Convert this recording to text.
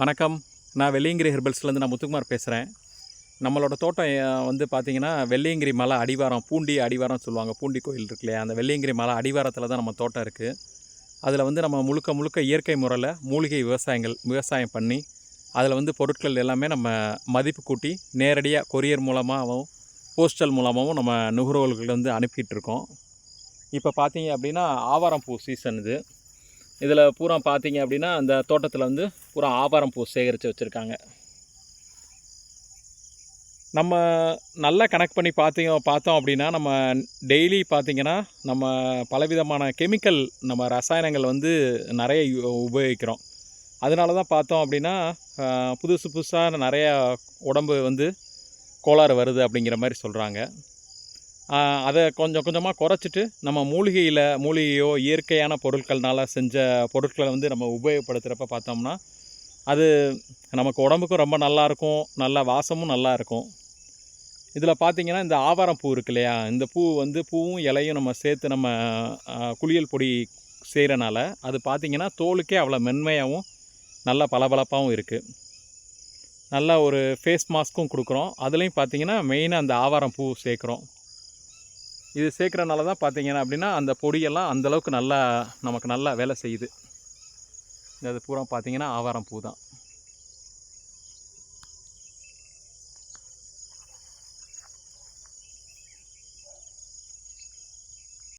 வணக்கம். நான் வெள்ளியங்கிரி ஹெர்பல்ஸ்லேருந்து நான் முத்துக்குமார் பேசுகிறேன் நம்மளோட தோட்டம் வந்து பார்த்திங்கன்னா வெள்ளியங்கிரி மலை அடிவாரம் பூண்டி அடிவாரம் சொல்லுவாங்க. பூண்டி கோயில் இருக்கு இல்லையா அந்த வெள்ளியங்கிரி மலை அடிவாரத்தில் தான் நம்ம தோட்டம் இருக்குது அதில் வந்து நம்ம முழுக்க முழுக்க இயற்கை முறையில் மூலிகை விவசாயங்கள் விவசாயம் பண்ணி அதில் வந்து பொருட்கள் எல்லாமே நம்ம மதிப்பு கூட்டி நேரடியாக கொரியர் மூலமாகவும் போஸ்டல் மூலமாகவும் நம்ம நுகர்வோர்களுக்கு வந்து அனுப்பிகிட்டு இருக்கோம். இப்போ பார்த்தீங்க அப்படின்னா ஆவாரம் பூ சீசன் இது. இதில் பூரா பார்த்தீங்க அப்படின்னா அந்த தோட்டத்தில் வந்து பூரா ஆவாரம் பூ சேகரித்து வச்சுருக்காங்க. நம்ம நல்லா கனெக்ட் பண்ணி பார்த்தீங்க பார்த்தோம் அப்படின்னா நம்ம டெய்லி பார்த்திங்கன்னா நம்ம பலவிதமான கெமிக்கல் நம்ம ரசாயனங்கள் வந்து நிறைய உபயோகிக்கிறோம். அதனால தான் பார்த்தோம் அப்படின்னா புதுசு புதுசாக நிறையா உடம்பு வந்து கோளாறு வருது அப்படிங்கிற மாதிரி சொல்கிறாங்க அதை கொஞ்சம் கொஞ்சமாக குறைச்சிட்டு நம்ம மூலிகையில் மூலிகையோ இயற்கையான பொருட்கள்னால் செஞ்ச பொருட்களை வந்து நம்ம உபயோகப்படுத்துகிறப்ப பார்த்தோம்னா அது நமக்கு உடம்புக்கும் ரொம்ப நல்லாயிருக்கும் நல்ல வாசமும் நல்லா இருக்கும். இதில் பார்த்தீங்கன்னா இந்த ஆவாரம் பூ இருக்கு இல்லையா? இந்த பூ வந்து பூவும் இலையும் நம்ம சேர்த்து நம்ம குளியல் பொடி செய்கிறனால அது பார்த்திங்கன்னா தோலுக்கே அவ்வளோ மென்மையாகவும் நல்ல பளபளப்பாகவும் இருக்குது நல்ல ஒரு ஃபேஸ் மாஸ்க்கும் கொடுக்குறோம். அதுலேயும் பார்த்தீங்கன்னா மெயினாக அந்த ஆவாரம் பூ சேர்க்குறோம். இது சேர்க்குறனால தான் பார்த்தீங்கன்னா அப்படின்னா அந்த பொடியெல்லாம் அந்தளவுக்கு நல்லா நமக்கு நல்லா வேலை செய்யுது. இது பூரா பார்த்தீங்கன்னா ஆவாரம் பூ தான்.